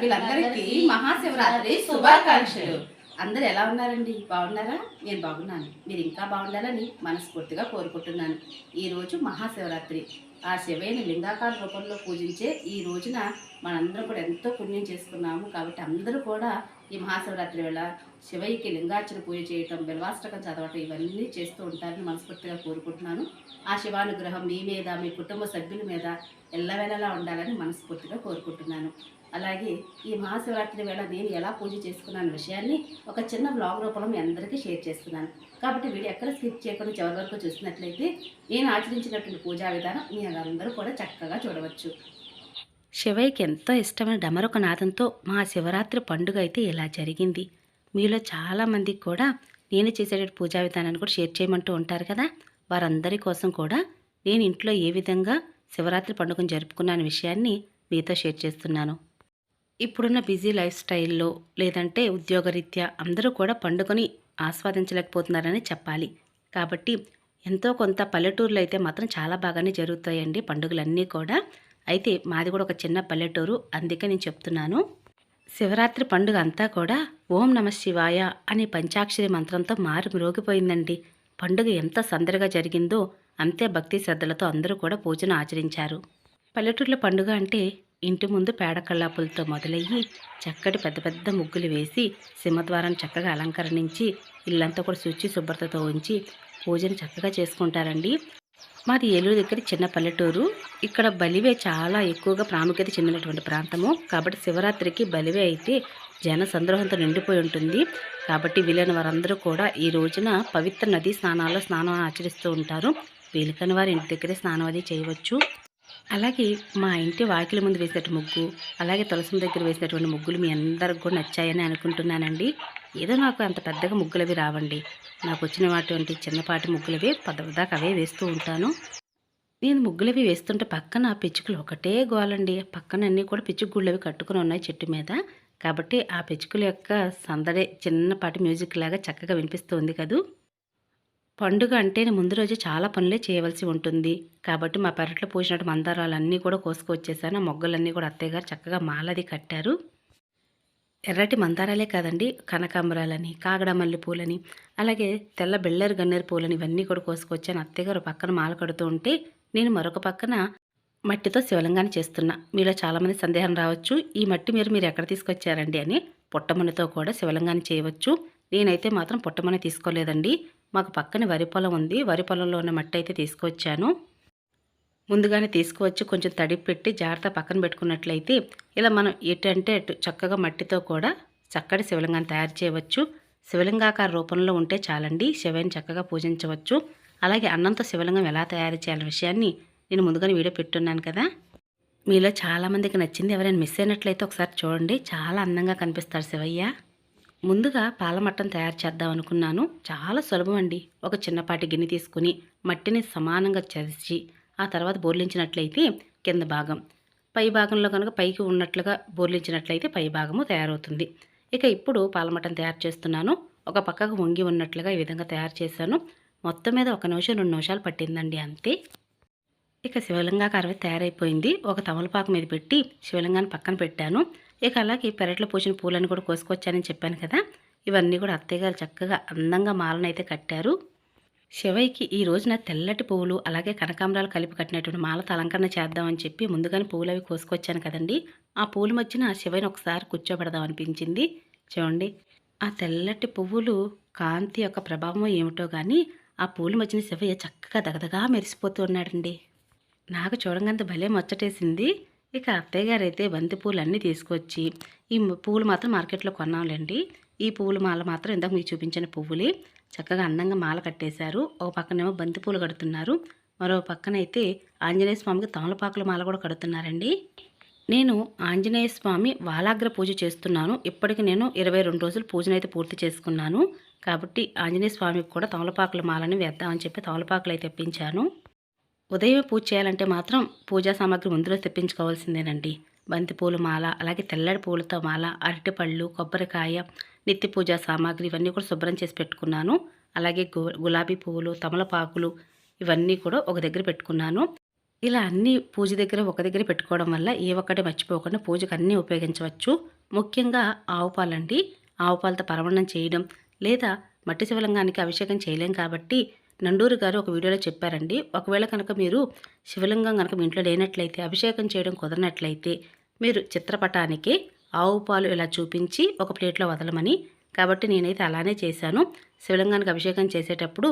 సభ్యులందరికీ మహాశివరాత్రి శుభాకాంక్షలు. అందరూ ఎలా ఉన్నారండి? బాగున్నారా? నేను బాగున్నాను. మీరు ఇంకా బాగుండాలని మనస్ఫూర్తిగా కోరుకుంటున్నాను. ఈ రోజు మహాశివరాత్రి. ఆ శివయ్యని లింగాకార రూపంలో పూజించే ఈ రోజున మనందరం కూడా ఎంతో పుణ్యం చేసుకున్నాము కాబట్టి అందరూ కూడా ఈ మహాశివరాత్రి వేళ శివయ్యకి లింగార్చన పూజ చేయటం బిల్వాష్టకం చదవటం ఇవన్నీ చేస్తూ ఉంటారని మనస్ఫూర్తిగా కోరుకుంటున్నాను. ఆ శివానుగ్రహం మీ మీద మీ కుటుంబ సభ్యుల మీద ఎల్లవేళలా ఉండాలని మనస్ఫూర్తిగా కోరుకుంటున్నాను. అలాగే ఈ మహాశివరాత్రి వేళ నేను ఎలా పూజ చేసుకున్నాను విషయాన్ని ఒక చిన్న బ్లాగ్ రూపంలో మీ అందరికీ షేర్ చేస్తున్నాను. కాబట్టి వీడియో ఎక్కడ స్కిప్ చేయకుండా చివరి వరకు చూసినట్లయితే నేను ఆచరించినటువంటి పూజా విధానం మీ అందరూ కూడా చక్కగా చూడవచ్చు. శివయ్యకి ఎంతో ఇష్టమైన డమరొక నాదంతో మా శివరాత్రి పండుగ అయితే ఇలా జరిగింది. మీలో చాలామందికి కూడా నేను చేసేటటువంటి పూజా విధానాన్ని కూడా షేర్ చేయమంటూ ఉంటారు కదా. వారందరి కోసం కూడా నేను ఇంట్లో ఏ విధంగా శివరాత్రి పండుగను జరుపుకున్నాను విషయాన్ని మీతో షేర్ చేస్తున్నాను. ఇప్పుడున్న బిజీ లైఫ్ స్టైల్లో లేదంటే ఉద్యోగరీత్యా అందరూ కూడా పండుగని ఆస్వాదించలేకపోతున్నారని చెప్పాలి. కాబట్టి ఎంతో కొంత పల్లెటూరులో అయితే మాత్రం చాలా బాగానే జరుగుతాయండి పండుగలన్నీ కూడా. అయితే మాది కూడా ఒక చిన్న పల్లెటూరు అందుకే నేను చెప్తున్నాను. శివరాత్రి పండుగ అంతా కూడా ఓం నమ శివాయ అనే పంచాక్షరి మంత్రంతో మారు మ్రోగిపోయిందండి. పండుగ ఎంత సందడిగా జరిగిందో అంతే భక్తి శ్రద్ధలతో అందరూ కూడా పూజను ఆచరించారు. పల్లెటూరులో పండుగ అంటే ఇంటి ముందు పేడ కళ్ళాపులతో మొదలయ్యి చక్కటి పెద్ద పెద్ద ముగ్గులు వేసి సింహద్వారం చక్కగా అలంకరణించి ఇల్లంతా కూడా శుచి శుభ్రతతో ఉంచి పూజను చక్కగా చేసుకుంటారండి. మాది ఏలూరు దగ్గర చిన్న పల్లెటూరు. ఇక్కడ బలివే చాలా ఎక్కువగా ప్రాముఖ్యత చెందినటువంటి ప్రాంతము. కాబట్టి శివరాత్రికి బలివే అయితే జన సంద్రోహంతో నిండిపోయి ఉంటుంది. కాబట్టి వీలైన వారందరూ కూడా ఈ రోజున పవిత్ర నదీ స్నానాల్లో స్నానం ఆచరిస్తూ ఉంటారు. వీలుకని వారి ఇంటి దగ్గరే స్నానం అది చేయవచ్చు. అలాగే మా ఇంటి వాకిలి ముందు వేసినట్టు ముగ్గు అలాగే తులసి దగ్గర వేసినటువంటి ముగ్గులు మీ అందరికి కూడా నచ్చాయని అనుకుంటున్నానండి. ఏదో నాకు అంత పెద్దగా ముగ్గులవి రావండి. నాకు వచ్చినటువంటి చిన్నపాటి ముగ్గులవి పదవదాకా అవే వేస్తూ ఉంటాను. నేను ముగ్గులవి వేస్తుంటే పక్కన పిచ్చుకలు ఒకటే గోలండి. పక్కన అన్నీ కూడా పిచ్చుగుళ్ళవి కట్టుకుని ఉన్నాయి చెట్టు మీద. కాబట్టి ఆ పిచ్చుకల యొక్క సందడే చిన్నపాటి మ్యూజిక్ లాగా చక్కగా వినిపిస్తుంది కదూ. పండుగ అంటే ముందు రోజు చాలా పనులే చేయవలసి ఉంటుంది. కాబట్టి మా పెరట్లో పూసినట్టు మందారాలన్నీ కూడా కోసుకొచ్చేసాను. ఆ మొగ్గలన్నీ కూడా అత్తయ్య గారు చక్కగా మాలది కట్టారు. ఎర్రటి మందారాలే కాదండి కనకాంబరాలని కాగడ మల్లె పూలని అలాగే తెల్ల బెల్లరి గన్నేరు పూలని ఇవన్నీ కూడా కోసుకొచ్చాను. అత్తయ్య గారు పక్కన మాల కడుతూ ఉంటే నేను మరొక పక్కన మట్టితో శివలింగాన్ని చేస్తున్నా. మీలో చాలామంది సందేహం రావచ్చు. ఈ మట్టి మీరు మీరు ఎక్కడ తీసుకొచ్చారండి అని పుట్టమనితో కూడా శివలింగాన్ని చేయవచ్చు. నేనైతే మాత్రం పుట్టమని తీసుకోలేదండి. మాకు పక్కన వరి పొలం ఉంది. వరి పొలంలో ఉన్న మట్టి అయితే తీసుకొచ్చాను ముందుగానే తీసుకువచ్చి కొంచెం తడిపి పెట్టి జాగ్రత్త పక్కన పెట్టుకున్నట్లయితే ఇలా మనం ఎటంటే అటు చక్కగా మట్టితో కూడా చక్కటి శివలింగాన్ని తయారు చేయవచ్చు. శివలింగాకార రూపంలో ఉంటే చాలండి. శివని చక్కగా పూజించవచ్చు. అలాగే అన్నంతో శివలింగం ఎలా తయారు చేయాలనే విషయాన్ని నేను ముందుగానే వీడియో పెట్టున్నాను కదా. మీలో చాలామందికి నచ్చింది ఎవరైనా మిస్ అయినట్లయితే ఒకసారి చూడండి. చాలా అందంగా కనిపిస్తారు శివయ్య. ముందుగా పాలమట్టం తయారు చేద్దాం అనుకున్నాను. చాలా సులభం అండి ఒక చిన్నపాటి గిన్నె తీసుకుని మట్టిని సమానంగా చరిచి ఆ తర్వాత బోర్లించినట్లయితే కింద భాగం. పై భాగంలో కనుక పైకి ఉన్నట్లుగా బోర్లించినట్లయితే పై భాగము తయారవుతుంది. ఇక ఇప్పుడు పాలమట్టం తయారు చేస్తున్నాను. ఒక పక్కకు వంగి ఉన్నట్లుగా ఈ విధంగా తయారు చేశాను. మొత్తం మీద ఒక నిమిషం రెండు నిమిషాలు పట్టిందండి అంతే. ఇక శివలింగాకారమే తయారైపోయింది. ఒక తమలపాకు మీద పెట్టి శివలింగాన్ని పక్కన పెట్టాను. ఇక అలాగే పెరట్లో పూసిన పూలను కూడా కోసుకొచ్చానని చెప్పాను కదా. ఇవన్నీ కూడా అత్తయ్య గారు చక్కగా అందంగా మాలనైతే కట్టారు. శివయ్యకి ఈ రోజున తెల్లటి పువ్వులు అలాగే కనకాంబరాలు కలిపి కట్టినటువంటి మాలతో అలంకరణ చేద్దామని చెప్పి ముందుగానే పువ్వులు అవి కోసుకొచ్చాను కదండి. ఆ పూల మధ్యన శివయ్యని ఒకసారి కూర్చోబెడదాం అనిపించింది. చూడండి ఆ తెల్లటి పువ్వులు కాంతి యొక్క ప్రభావం ఏమిటో కానీ ఆ పూల మధ్యన శివయ్య చక్కగా దగదగా మెరిసిపోతూ ఉన్నాడండి. నాకు చూడంగానే భలే ముచ్చటేసింది. ఇక అత్తయ్య గారు అయితే బంతి పూలు అన్నీ తీసుకొచ్చి ఈ పువ్వులు మాత్రం మార్కెట్లో కొన్నాంలేండి ఈ పూల మాల మాత్రం ఇందాక మీకు చూపించిన పువ్వులే. చక్కగా అందంగా మాల కట్టేశారు. ఒక పక్కనేమో బంతి పూలు కడుతున్నారు. మరో పక్కన అయితే ఆంజనేయ స్వామికి తమలపాకుల మాల కూడా కడుతున్నారండి. నేను ఆంజనేయ స్వామి వాలాగ్ర పూజ చేస్తున్నాను. ఇప్పటికి నేను ఇరవై రెండు రోజులు పూజనైతే పూర్తి చేసుకున్నాను. కాబట్టి ఆంజనేయ స్వామికి కూడా తమలపాకుల మాలని వేద్దామని చెప్పి తమలపాకులు అయితే తెప్పించాను. ఉదయం పూజ చేయాలంటే మాత్రం పూజా సామాగ్రి ముందులో తెప్పించుకోవాల్సిందేనండి. బంతి పూల మాల అలాగే తెల్లటి పూలతో మాల అరటిపళ్ళు కొబ్బరికాయ నిత్య పూజా సామాగ్రి ఇవన్నీ కూడా శుభ్రం చేసి పెట్టుకున్నాను. అలాగే గులాబీ పువ్వులు తమలపాకులు ఇవన్నీ కూడా ఒక దగ్గర పెట్టుకున్నాను. ఇలా అన్ని పూజ దగ్గర ఒక దగ్గర పెట్టుకోవడం వల్ల ఏ ఒక్కటి మర్చిపోకుండా పూజకు అన్నీ ఉపయోగించవచ్చు. ముఖ్యంగా ఆవు పాలండి. ఆవు పాలతో పరమణం చేయడం లేదా మట్టి శివలింగానికి అభిషేకం చేయలేం కాబట్టి నండూరు గారు ఒక వీడియోలో చెప్పారండి. ఒకవేళ కనుక మీరు శివలింగం కనుక మీ ఇంట్లో లేనట్లయితే అభిషేకం చేయడం కుదరనట్లయితే మీరు చిత్రపటానికి ఆవు పాలు ఇలా చూపించి ఒక ప్లేట్లో వదలమని. కాబట్టి నేనైతే అలానే చేశాను. శివలింగానికి అభిషేకం చేసేటప్పుడు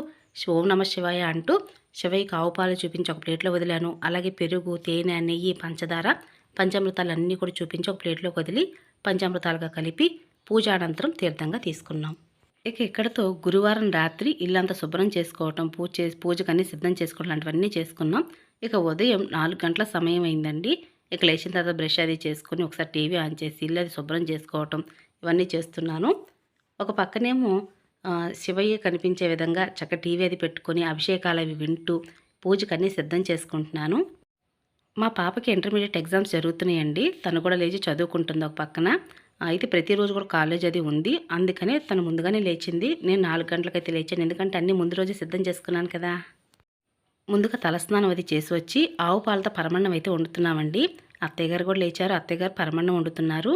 ఓం నమ శివాయ అంటూ శివయ్యకి ఆవు పాలు చూపించి ఒక ప్లేట్లో వదిలాను. అలాగే పెరుగు తేనె నెయ్యి పంచదార పంచామృతాలు అన్నీ కూడా చూపించి ఒక ప్లేట్లో వదిలి పంచామృతాలుగా కలిపి పూజ అనంతరం తీర్థంగా తీసుకున్నాం. ఇక ఇక్కడతో గురువారం రాత్రి ఇల్లంతా శుభ్రం చేసుకోవటం పూజ చేసి పూజకు సిద్ధం చేసుకోవడం లాంటివన్నీ చేసుకున్నాం. ఇక ఉదయం నాలుగు గంటల సమయం అయిందండి. ఇక లేచిన తర్వాత బ్రష్ అది చేసుకుని ఒకసారి టీవీ ఆన్ చేసి ఇల్లు అది శుభ్రం చేసుకోవటం ఇవన్నీ చేస్తున్నాను. ఒక పక్కనేమో శివయ్య కనిపించే విధంగా చక్క టీవీ అది పెట్టుకొని అభిషేకాలు అవి వింటూ పూజకన్నీ సిద్ధం చేసుకుంటున్నాను. మా పాపకి ఇంటర్మీడియట్ ఎగ్జామ్స్ జరుగుతున్నాయండి. తను కూడా లేచి చదువుకుంటుంది ఒక పక్కన. అయితే ప్రతిరోజు కూడా కాలేజ్ అది ఉంది. అందుకనే తను ముందుగానే లేచింది. నేను నాలుగు గంటలకైతే లేచాను. ఎందుకంటే అన్నీ ముందు రోజే సిద్ధం చేసుకున్నాను కదా. ముందుగా తలస్నానం అది చేసి వచ్చి ఆవు పాలతో పరమన్నం అయితే వండుతున్నామండి. అత్తయ్య గారు కూడా లేచారు. అత్తయ్య గారు పరమన్నం వండుతున్నారు.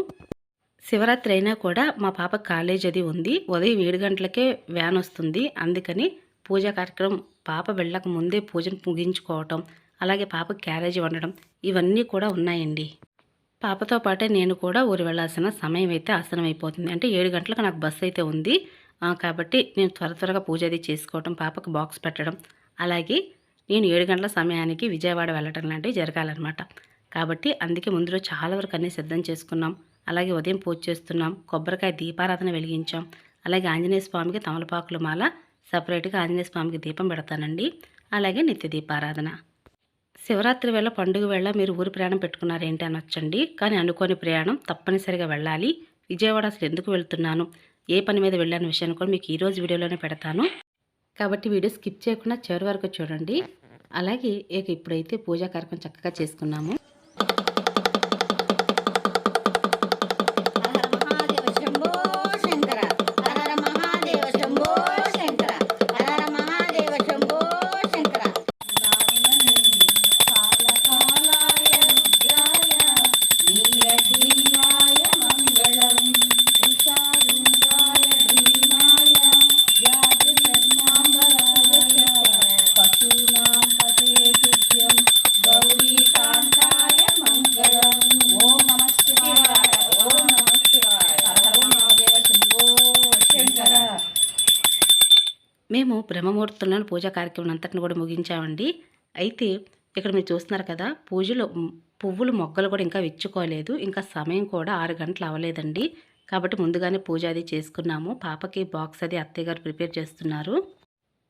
శివరాత్రి అయినా కూడా మా పాప కాలేజ్ అది ఉంది. ఉదయం ఏడు గంటలకే వ్యాన్ వస్తుంది. అందుకని పూజా కార్యక్రమం పాప వెళ్ళక ముందే పూజను ముగించుకోవటం అలాగే పాప క్యారేజీ వండడం ఇవన్నీ కూడా ఉన్నాయండి. పాపతో పాటే నేను కూడా ఊరు వెళ్ళాల్సిన సమయం అయితే ఆసనం అయిపోతుంది అంటే ఏడు గంటలకు నాకు బస్సు అయితే ఉంది. కాబట్టి నేను త్వర త్వరగా పూజ అది చేసుకోవటం పాపకు బాక్స్ పెట్టడం. అలాగే నేను ఏడు గంటల సమయానికి విజయవాడ వెళ్ళటం లాంటివి జరగాలన్నమాట. కాబట్టి అందుకే ముందు చాలా వరకు అన్నీ సిద్ధం చేసుకున్నాం. అలాగే ఉదయం పూజ చేస్తున్నాం. కొబ్బరికాయ దీపారాధన వెలిగించాం. అలాగే ఆంజనేయ స్వామికి తమలపాకుల మాల. సపరేట్గా ఆంజనేయ స్వామికి దీపం పెడతానండి. అలాగే నిత్య దీపారాధన. శివరాత్రి వేళ పండుగ వేళ మీరు ఊరి ప్రయాణం పెట్టుకున్నారేంటి అనొచ్చండి. కానీ అనుకోని ప్రయాణం తప్పనిసరిగా వెళ్ళాలి. విజయవాడ అసలు ఎందుకు వెళ్తున్నాను? ఏ పని మీద వెళ్ళాను విషయాన్ని కూడా మీకు ఈరోజు వీడియోలోనే పెడతాను. కాబట్టి వీడియో స్కిప్ చేయకుండా చివరి వరకు చూడండి. అలాగే ఇక ఇప్పుడైతే పూజా కార్యక్రమం చక్కగా చేసుకున్నాము. బ్రహ్మముహూర్తంలోని పూజా కార్యక్రమం అంతటిని కూడా ముగించామండి. అయితే ఇక్కడ మీరు చూస్తున్నారు కదా పూజలో పువ్వులు మొగ్గలు కూడా ఇంకా విచ్చుకోలేదు. ఇంకా సమయం కూడా ఆరు గంటలు అవ్వలేదండి. కాబట్టి ముందుగానే పూజ అది చేసుకున్నాము. పాపకి బాక్స్ అది అత్తయ్య గారు ప్రిపేర్ చేస్తున్నారు.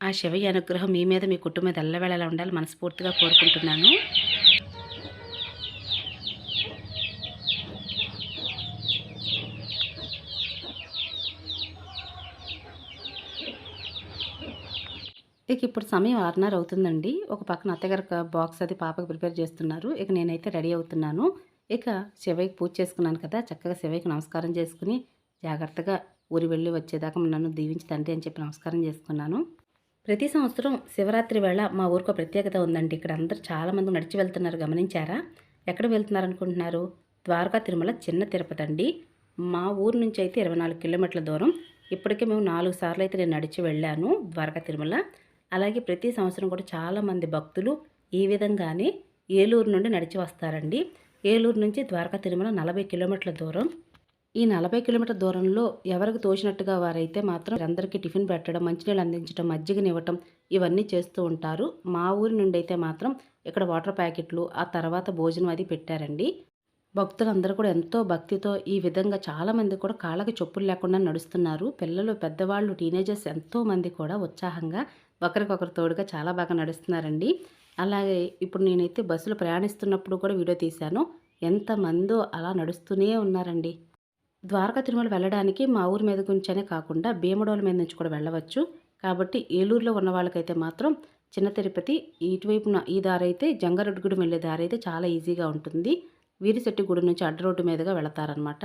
ఆ శివయ్య అనుగ్రహం మీ మీద మీ కుటుంబం మీద ఎల్లవేళలా ఉండాలి మనస్ఫూర్తిగా కోరుకుంటున్నాను. ఇక ఇప్పుడు సమయం ఆరున్నర అవుతుందండి. ఒక పక్కన అత్తగారు బాక్స్ అది పాపకి ప్రిపేర్ చేస్తున్నారు. ఇక నేనైతే రెడీ అవుతున్నాను. ఇక శివయ్యకి పూజ చేసుకున్నాను కదా చక్కగా శివయ్యకి నమస్కారం చేసుకుని జాగ్రత్తగా ఊరి వెళ్ళి వచ్చేదాకా నన్ను దీవించి తండ్రి అని చెప్పి నమస్కారం చేసుకున్నాను. ప్రతి సంవత్సరం శివరాత్రి వేళ మా ఊరికి ఒక ప్రత్యేకత ఉందండి. ఇక్కడ అందరూ చాలామంది నడిచి వెళ్తున్నారు. గమనించారా? ఎక్కడ వెళ్తున్నారు అనుకుంటున్నారు ద్వారకా తిరుమల చిన్న తిరుపతి అండి. మా ఊరు నుంచి అయితే ఇరవై నాలుగు కిలోమీటర్ల దూరం. ఇప్పటికే మేము నాలుగు సార్లు అయితే నేను నడిచి వెళ్ళాను ద్వారకా తిరుమల. అలాగే ప్రతి సంవత్సరం కూడా చాలామంది భక్తులు ఈ విధంగానే ఏలూరు నుండి నడిచి వస్తారండి. ఏలూరు నుంచి ద్వారకా తిరుమల నలభై కిలోమీటర్ల దూరం. ఈ నలభై కిలోమీటర్ దూరంలో ఎవరికి తోచినట్టుగా వారైతే మాత్రం అందరికీ టిఫిన్ పెట్టడం మంచినీళ్ళు అందించడం మజ్జిగనివ్వటం ఇవన్నీ చేస్తూ ఉంటారు. మా ఊరి నుండి అయితే మాత్రం ఇక్కడ వాటర్ ప్యాకెట్లు ఆ తర్వాత భోజనం అది పెట్టారండి. భక్తులందరూ కూడా ఎంతో భక్తితో ఈ విధంగా చాలామంది కూడా కాళ్ళకి చెప్పులు లేకుండా నడుస్తున్నారు. పిల్లలు పెద్దవాళ్ళు టీనేజర్స్ ఎంతోమంది కూడా ఉత్సాహంగా ఒకరికొకరు తోడుగా చాలా బాగా నడుస్తున్నారండి. అలాగే ఇప్పుడు నేనైతే బస్సులో ప్రయాణిస్తున్నప్పుడు కూడా వీడియో తీశాను. ఎంతమందో అలా నడుస్తూనే ఉన్నారండి. ద్వారకా తిరుమల వెళ్ళడానికి మా ఊరి మీద నుంచనే కాకుండా భీమడోల మీద నుంచి కూడా వెళ్ళవచ్చు. కాబట్టి ఏలూరులో ఉన్న వాళ్ళకైతే మాత్రం చిన్న తిరుపతి ఇటువైపున ఈ దారి అయితే జంగారెడ్డిగూడెం వెళ్ళే దారి అయితే చాలా ఈజీగా ఉంటుంది. వీరిశెట్టిగూడెం నుంచి అడ్డ రోడ్డు మీదుగా వెళతారనమాట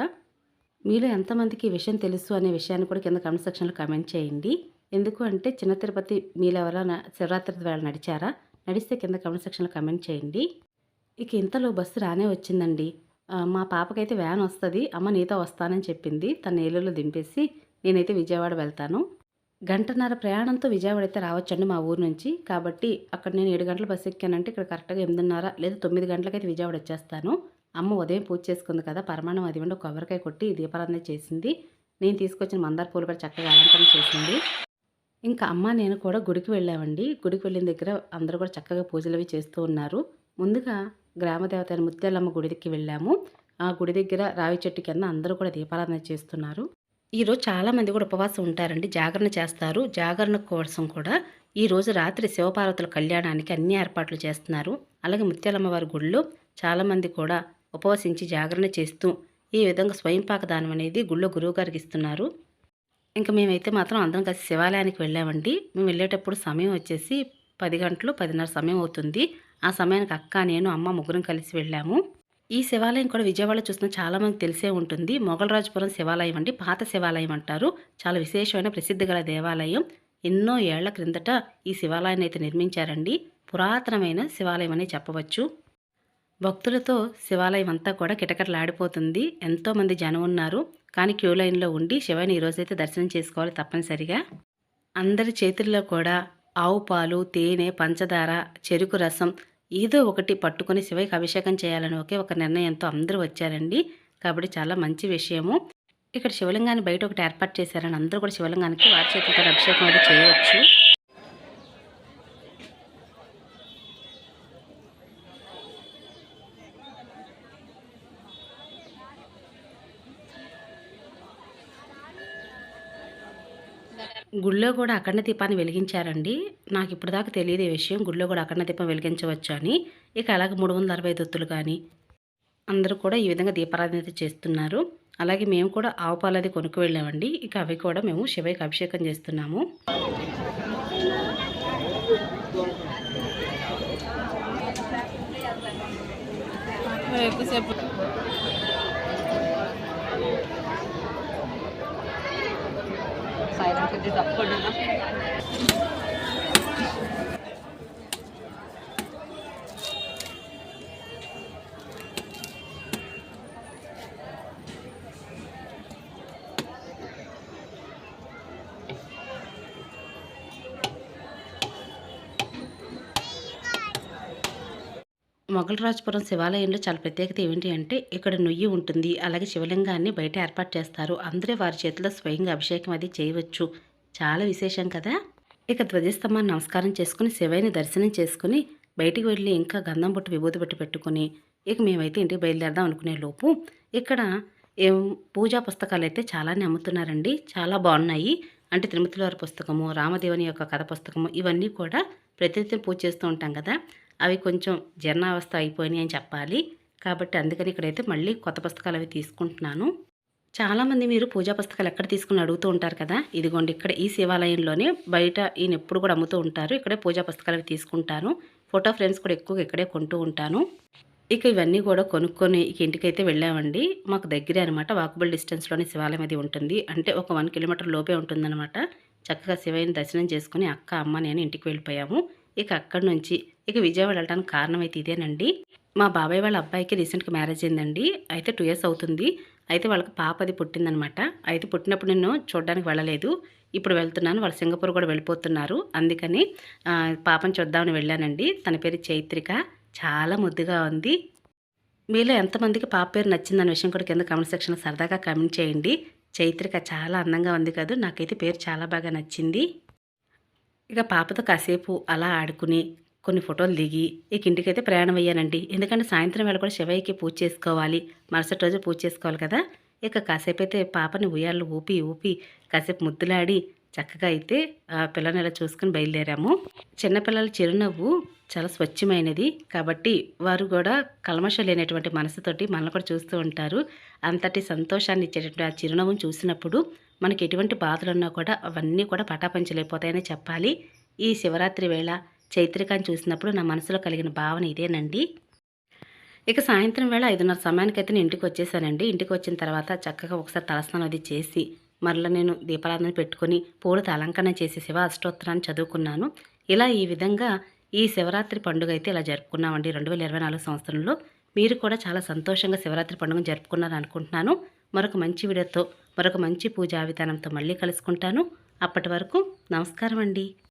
మీలో ఎంతమందికి ఈ విషయం తెలుసు అనే విషయాన్ని కూడా కింద కమెంట్ సెక్షన్లో కమెంట్ చేయండి. ఎందుకు అంటే చిన్న తిరుపతి మీలో ఎవరైనా శివరాత్రి వేళ నడిచారా? నడిస్తే కింద కమెంట్ సెక్షన్లో కమెంట్ చేయండి. ఇక ఇంతలో బస్సు రానే వచ్చిందండి. మా పాపకైతే వ్యాన్ వస్తుంది. అమ్మ నీతో వస్తానని చెప్పింది. తన ఏలూరులో దింపేసి నేనైతే విజయవాడ వెళ్తాను. గంటన్నర ప్రయాణంతో విజయవాడ అయితే రావచ్చండి మా ఊరు నుంచి. కాబట్టి అక్కడ నేను ఏడు గంటల బస్సు ఎక్కానంటే ఇక్కడ కరెక్ట్గా ఎనిమిదిన్నర లేదా తొమ్మిది గంటలకైతే విజయవాడ వచ్చేస్తాను. అమ్మ ఉదయం పూజ చేసుకుంది కదా పరమాణం అది ఉండి కొబ్బరికాయ కొట్టి దీపారాధన చేసింది. నేను తీసుకొచ్చిన మందార పూలు కూడా చక్కగా అలంకరణ చేసింది. ఇంకా అమ్మ నేను కూడా గుడికి వెళ్ళామండి. గుడికి వెళ్ళిన దగ్గర అందరూ కూడా చక్కగా పూజలు అవి చేస్తూ ఉన్నారు. ముందుగా గ్రామదేవత అయిన ముత్యాలమ్మ గుడికి వెళ్ళాము. ఆ గుడి దగ్గర రావి చెట్టు కింద అందరూ కూడా దీపారాధన చేస్తున్నారు. ఈరోజు చాలామంది కూడా ఉపవాసం ఉంటారండి. జాగరణ చేస్తారు. జాగరణ కోసం కూడా ఈరోజు రాత్రి శివపార్వతుల కళ్యాణానికి అన్ని ఏర్పాట్లు చేస్తున్నారు. అలాగే ముత్యాలమ్మ వారి గుడిలో చాలామంది కూడా ఉపవసించి జాగరణ చేస్తూ ఈ విధంగా స్వయంపాక దానం అనేది గుళ్ళో గురువుగారికి ఇస్తున్నారు. ఇంకా మేమైతే మాత్రం అందరం కలిసి శివాలయానికి వెళ్ళామండి. మేము వెళ్ళేటప్పుడు సమయం వచ్చేసి పది గంటలు పదిన్నర సమయం అవుతుంది. ఆ సమయానికి అక్క నేను అమ్మ ముగ్గురం కలిసి వెళ్ళాము. ఈ శివాలయం కూడా విజయవాడలో చూసిన చాలామంది తెలిసే ఉంటుంది. మొగలరాజపురం శివాలయం అండి. పాత శివాలయం అంటారు. చాలా విశేషమైన ప్రసిద్ధి గల దేవాలయం. ఎన్నో ఏళ్ళ క్రిందట ఈ శివాలయాన్ని అయితే నిర్మించారండి. పురాతనమైన శివాలయం అని చెప్పవచ్చు. భక్తులతో శివాలయం అంతా కూడా కిటకిటలాడిపోతుంది. ఎంతోమంది జనం ఉన్నారు. కానీ క్యూ లైన్లో ఉండి శివాని ఈరోజైతే దర్శనం చేసుకోవాలి తప్పనిసరిగా. అందరి చేతుల్లో కూడా ఆవు పాలు తేనె పంచదార చెరుకు రసం ఏదో ఒకటి పట్టుకొని శివయ్యకి అభిషేకం చేయాలని ఒకే ఒక నిర్ణయంతో అందరూ వచ్చారండి. కాబట్టి చాలా మంచి విషయము. ఇక్కడ శివలింగాన్ని బయట ఒకటి ఏర్పాటు చేశారని అందరూ కూడా శివలింగానికి వారి చేతులతో అభిషేకం అది చేయవచ్చు. గుళ్ళో కూడా అఖండ దీపాన్ని వెలిగించారండి. నాకు ఇప్పుడు దాకా తెలియదు ఈ విషయం. గుళ్ళో కూడా అఖండ దీపం వెలిగించవచ్చు అని. ఇక అలాగే మూడు వందల అరవై దొత్తులు కానీ అందరూ కూడా ఈ విధంగా దీపారాధన చేస్తున్నారు. అలాగే మేము కూడా ఆవు పాలు అది కొనుక్కు వెళ్ళామండి. ఇక అవి కూడా మేము శివయ్యకి అభిషేకం చేస్తున్నాము. ఎక్కువసేపు మొగలరాజపురం శివాలయంలో చాలా ప్రత్యేకత ఏంటి అంటే ఇక్కడ నుయ్యి ఉంటుంది అలాగే శివలింగాన్ని బయట ఏర్పాటు చేస్తారు. అందరూ వారి చేతిలో స్వయంగా అభిషేకం అది చేయవచ్చు. చాలా విశేషం కదా? ఇక ధ్వజస్తంభాన్ని నమస్కారం చేసుకుని శివయ్యని దర్శనం చేసుకుని బయటికి వెళ్ళి ఇంకా గంధం బొట్టు విభూతి బొట్టు పెట్టుకుని ఇక మేమైతే ఇంటికి బయలుదేరదాం అనుకునే లోపు ఇక్కడ ఏం పూజా పుస్తకాలు అయితే చాలానే అమ్ముతున్నారండి. చాలా బాగున్నాయి. అంటే తిరుమతి వారి పుస్తకము రామదేవుని యొక్క కథ పుస్తకము ఇవన్నీ కూడా ప్రతినిత్యం పూజ చేస్తూ ఉంటాం కదా. అవి కొంచెం జీర్ణావస్థ అయిపోయినాయి అని చెప్పాలి. కాబట్టి అందుకని ఇక్కడైతే మళ్ళీ కొత్త పుస్తకాలు అవి తీసుకుంటున్నాను. చాలామంది మీరు పూజా పుస్తకాలు ఎక్కడ తీసుకుని అడుగుతూ ఉంటారు కదా? ఇదిగోండి ఇక్కడ ఈ శివాలయంలోనే బయట ఈయన ఎప్పుడు కూడా అమ్ముతూ ఉంటారు. ఇక్కడే పూజా పుస్తకాలు అవి తీసుకుంటాను. ఫోటో ఫ్రేమ్స్ కూడా ఎక్కువగా ఇక్కడే కొంటూ ఉంటాను. ఇక ఇవన్నీ కూడా కొనుక్కొని ఇక ఇంటికైతే వెళ్ళామండి. మాకు దగ్గరే అనమాట వాకబుల్ డిస్టెన్స్లోనే శివాలయం అది ఉంటుంది. అంటే ఒక వన్ కిలోమీటర్ లోపే ఉంటుందన్నమాట. చక్కగా శివయ్యని దర్శనం చేసుకుని అక్క అమ్మ నేను ఇంటికి వెళ్ళిపోయాము. ఇక అక్కడి నుంచి ఇక విజయవాడ వెళ్ళడానికి కారణం అయితే ఇదేనండి. మా బాబాయ్ వాళ్ళ అబ్బాయికి రీసెంట్గా మ్యారేజ్ అయిందండి. అయితే టూ ఇయర్స్ అవుతుంది. అయితే వాళ్ళకి పాప అది పుట్టిందనమాట. అయితే పుట్టినప్పుడు నేను చూడడానికి వెళ్ళలేదు. ఇప్పుడు వెళ్తున్నాను. వాళ్ళు సింగపూర్ కూడా వెళ్ళిపోతున్నారు. అందుకని పాపను పాపని చూద్దామని వెళ్ళానండి. తన పేరు చైత్రిక. చాలా ముద్దుగా ఉంది. మీలో ఎంతమందికి పాప పేరు నచ్చిందన్న విషయం కూడా కింద కామెంట్ సెక్షన్లో సరదాగా కామెంట్ చేయండి. చైత్రిక చాలా అందంగా ఉంది కదా. నాకైతే పేరు చాలా బాగా నచ్చింది. ఇక పాపతో కాసేపు అలా ఆడుకుని కొన్ని ఫోటోలు దిగి ఇక ఇంటికైతే ప్రయాణం అయ్యానండి. ఎందుకంటే సాయంత్రం వేళ కూడా శివయ్యకి పూజ చేసుకోవాలి. మరుసటి రోజు పూజ చేసుకోవాలి కదా. ఇక కాసేపు అయితే పాపని ఉయ్యాళ్ళు ఊపి ఊపి కాసేపు ముద్దులాడి చక్కగా అయితే ఆ పిల్లని ఇలా చూసుకుని బయలుదేరాము. చిన్నపిల్లల చిరునవ్వు చాలా స్వచ్ఛమైనది. కాబట్టి వారు కూడా కల్మషం లేనటువంటి మనసుతోటి మనల్ని కూడా చూస్తూ ఉంటారు. అంతటి సంతోషాన్ని ఇచ్చేటటువంటి ఆ చిరునవ్వును చూసినప్పుడు మనకి ఎటువంటి బాధలున్నా కూడా అవన్నీ కూడా పటాపంచలేకపోతాయని చెప్పాలి. ఈ శివరాత్రి వేళ చైత్రికాన్ని చూసినప్పుడు నా మనసులో కలిగిన భావన ఇదేనండి. ఇక సాయంత్రం వేళ ఐదున్నర సమయానికి అయితే నేను ఇంటికి వచ్చేసానండి. ఇంటికి వచ్చిన తర్వాత చక్కగా ఒకసారి తలస్నానం అది చేసి మరలా నేను దీపారాధన పెట్టుకుని పూలతో అలంకరణ చేసి శివ అష్టోత్తరాన్ని చదువుకున్నాను. ఇలా ఈ విధంగా ఈ శివరాత్రి పండుగ అయితే ఇలా జరుపుకున్నామండి. రెండు వేల ఇరవై నాలుగు సంవత్సరంలో మీరు కూడా చాలా సంతోషంగా శివరాత్రి పండుగను జరుపుకున్నారనుకుంటున్నాను. మరొక మంచి వీడియోతో మరొక మంచి పూజా విధానంతో మళ్ళీ కలుసుకుంటాను. అప్పటి వరకు నమస్కారం అండి